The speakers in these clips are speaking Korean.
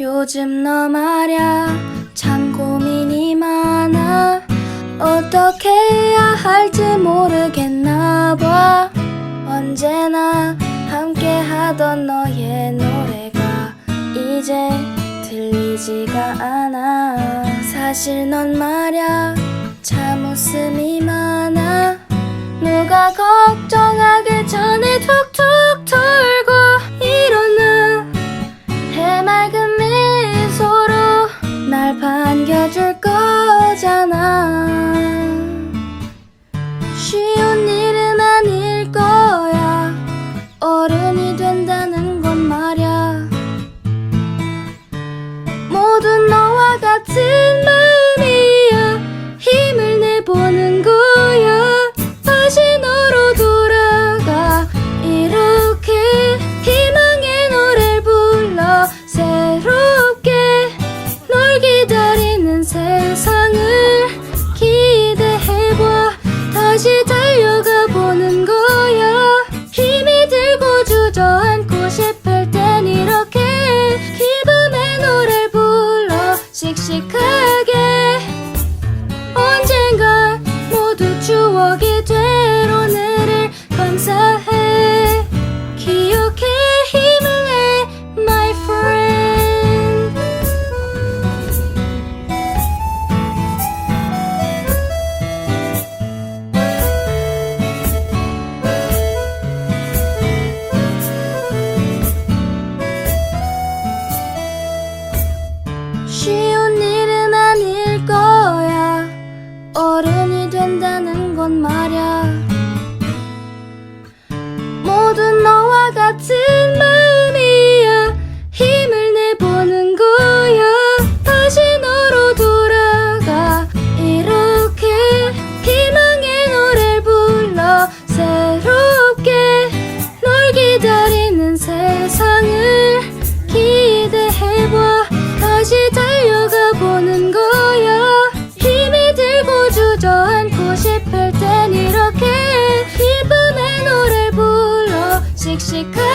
요즘 너 말야 참 고민이 많아. 어떻게 해야 할지 모르겠나 봐. 언제나 함께 하던 너의 노래가 이제 들리지가 않아. 사실 넌 말야 참 웃음이 많아. 누가 걱정하기 전에 툭툭 是有 모두 너와 같은 마음이야. 힘을 내보는 거야. 다시 너로 돌아가. 이렇게 희망의 노래를 불러 새롭게 널 기다리는 세상을 기대해봐. 다시 달려가 보는 거야. 힘이 들고 주저앉고 싶을 땐 이렇게 しく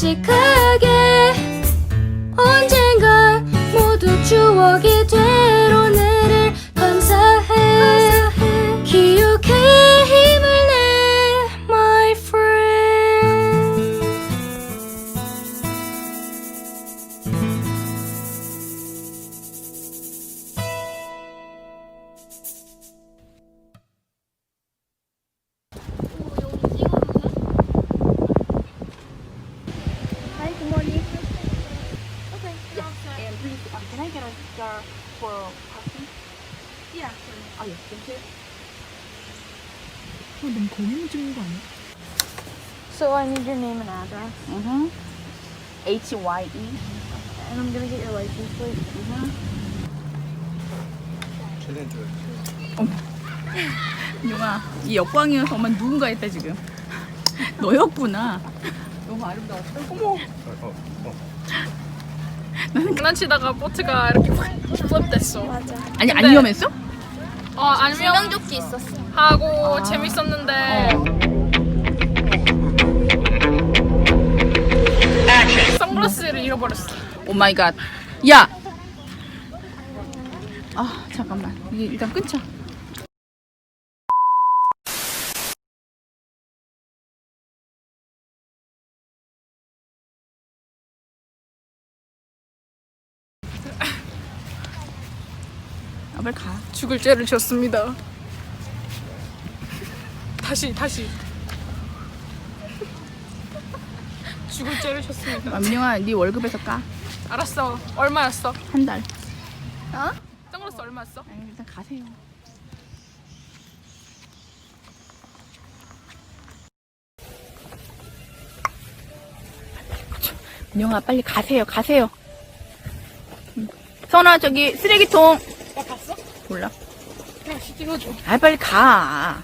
불 jar for parking? Yeah. Oh, yes. Thank you. 너무 거기 찍는 거 아니야? So I need your name and address, Mm-hmm. H Y E. and I'm gonna get your license plate. 챌린지. 용아, 이 역광이어서 엄마 누군가 했다 지금. 너였구나. 너무 아름다웠어. 어머. 어, 어. 장난치다가 보트가 이렇게 플립 됐어. 맞아. 아니 안 근데- 위험했어? 어, 안녕 명조끼 있었어. 하고 재밌었는데 선글라스를 잃어버렸어. 오 마이 갓. 야. 아 잠깐만. 이게 일단 끊자. 아, 빨리 가. 죽을 죄를 지었습니다. 다시, 다시. 죽을 죄를 지었습니다. 남영아, 네 월급에서 까. 알았어. 얼마였어? 한 달. 어? 짱으로서 얼마였어? 아니, 일단 가세요. 남영아, 빨리 가세요. 가세요. 선아 저기 쓰레기통 나 봤어? 몰라 다시 찍어줘. 아 빨리 가